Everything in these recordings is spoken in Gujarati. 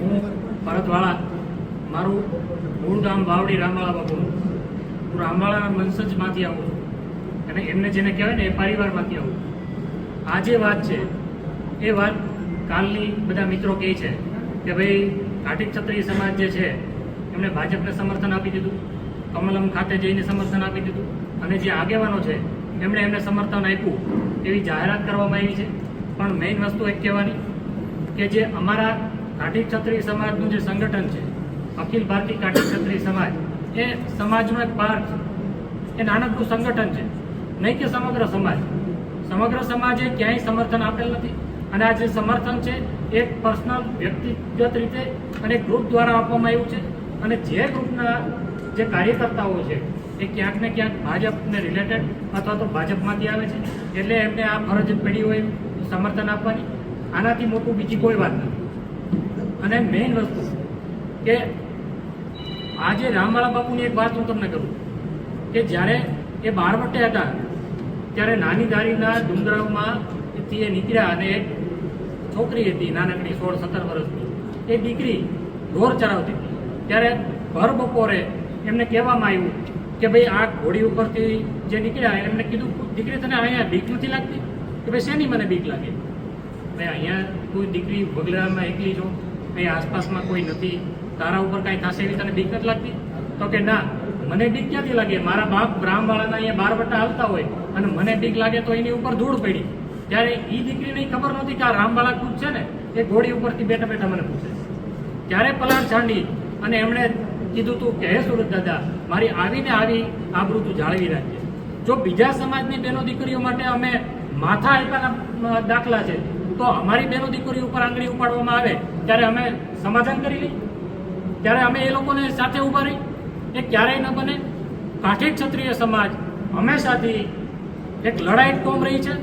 હું ભરતવાળા, મારું મૂળ ગામ વાવડી રામવાળા બાપુનું હું. રામવાળાના વંશજમાંથી આવું છું. અને એમને જેને કહેવાય ને એ પરિવારમાંથી આવું આ જે વાત છે, એ વાત કાલની બધા મિત્રો કહે છે કે ભાઈ ઘાટી ક્ષત્રિય સમાજ જે છે એમણે ભાજપને સમર્થન આપી દીધું કમલમ ખાતે જઈને સમર્થન આપી દીધું, અને જે આગેવાનો છે, એમણે એમને સમર્થન આપ્યું, એવી જાહેરાત કરવામાં આવી છે. પણ મેઇન વસ્તુ એક કહેવાની કે જે અમારા ઘાટી ક્ષત્રિય સમાજનું જે સંગઠન છે, અખિલ ભારતીય કાઠી ક્ષત્રિય સમાજ, એ સમાજનો એક પાર્ટ છે. એ નાનકડું સંગઠન છે. નહીં કે સમગ્ર સમાજ. સમગ્ર સમાજે ક્યાંય સમર્થન આપેલ નથી. અને આ જે સમર્થન છે, એ પર્સનલ, વ્યક્તિગત રીતે અને ગ્રુપ દ્વારા આપવામાં આવ્યું છે. અને જે ગ્રુપના જે કાર્યકર્તાઓ છે, એ ક્યાંક ને ક્યાંક ભાજપને રિલેટેડ અથવા તો ભાજપમાંથી આવે છે. એટલે એમને આ ફરજ પડી હોય સમર્થન આપવાની. આનાથી મોટું બીજી કોઈ વાત નથી. અને મેઇન વસ્તુ કે આજે રામવાળા બાપુની એક વાત હું તમને કરું કે જ્યારે એ બારવટે હતા, ત્યારે નાની દારીના ડુંગરાવમાં થી એ નીકળ્યા અને એક છોકરી હતી, નાનકડી સોળ સત્તર વર્ષની. એ દીકરી ઢોર ચરાવતી. હતી ત્યારે ભર બપોરે એમને કહેવામાં આવ્યું કે ભાઈ આ ઘોડી ઉપરથી જે નીકળ્યા, એમને કીધું, દીકરી, તને અહીંયા બીક નથી લાગતી? કે ભાઈ, શેની મને બીક લાગે? ભાઈ, અહીંયા કોઈ દીકરી વગલામાં એકલી છો. અહીં આસપાસમાં કોઈ નથી. તારા ઉપર કાંઈ થશે એવી તને બીક લાગતી? તો કે ના, મને બીક ક્યાંથી લાગે? મારા બાપ ગ્રામવાળાના અહીંયા બાર વટા આવતા હોય અને મને બીક લાગે તો એની ઉપર ધૂળ પડી. ત્યારે એ દીકરીને ખબર નહોતી કે આ રામવાળા કૂદ છે ને, એ ઘોડી ઉપરથી બેઠા બેઠા મને પૂછે ત્યારે પલાણ છાંડી અને એમણે કીધું તું કે, હે સુરત દાદા, મારી આવીને આવી આબરૂ તું જાળવી રાખજે. જો બીજા સમાજની બહેનો દીકરીઓ માટે અમે માથા આપ્યાના દાખલા છે તો અમારી બેનો દીકરી ઉપર આંગળી ઉપાડવામાં આવે, ત્યારે અમે સમાધાન કરી લઈએ. ત્યારે અમે એ લોકોને સાથે ઊભા રહી. એ ક્યારેય ન બને. કાઠી ક્ષત્રિય સમાજ હંમેશાથી એક લડાઈ કોમ રહી છે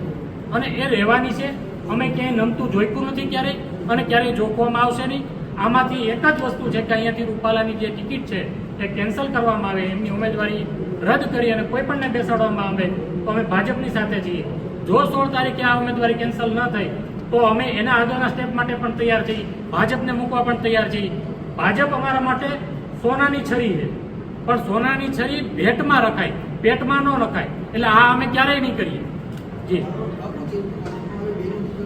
અને એ રહેવાની છે. અમે ક્યાંય નમતું જોઈતું નથી ક્યારેય અને ક્યારેય જોખવામાં આવશે નહીં. આમાંથી એક જ વસ્તુ છે કે અહીંયાથી રૂપાલાની જે ટિકિટ છે એ કેન્સલ કરવામાં આવે, એમની ઉમેદવારી રદ કરી અને કોઈ પણને બેસાડવામાં આવે તો અમે ભાજપની સાથે છીએ. જો સોળ તારીખે આ ઉમેદવારી કેન્સલ ન થઈ તો અમે એના આગળના સ્ટેપ માટે પણ તૈયાર છીએ. ભાજપને મૂકવા પણ તૈયાર છીએ. ભાજપ અમારા માટે સોનાની છરી છે. પણ સોનાની છરી ભેટમાં રખાય. પેટમાં ન રખાય. એટલે આ અમે ક્યારેય નહીં કરીએ. જી.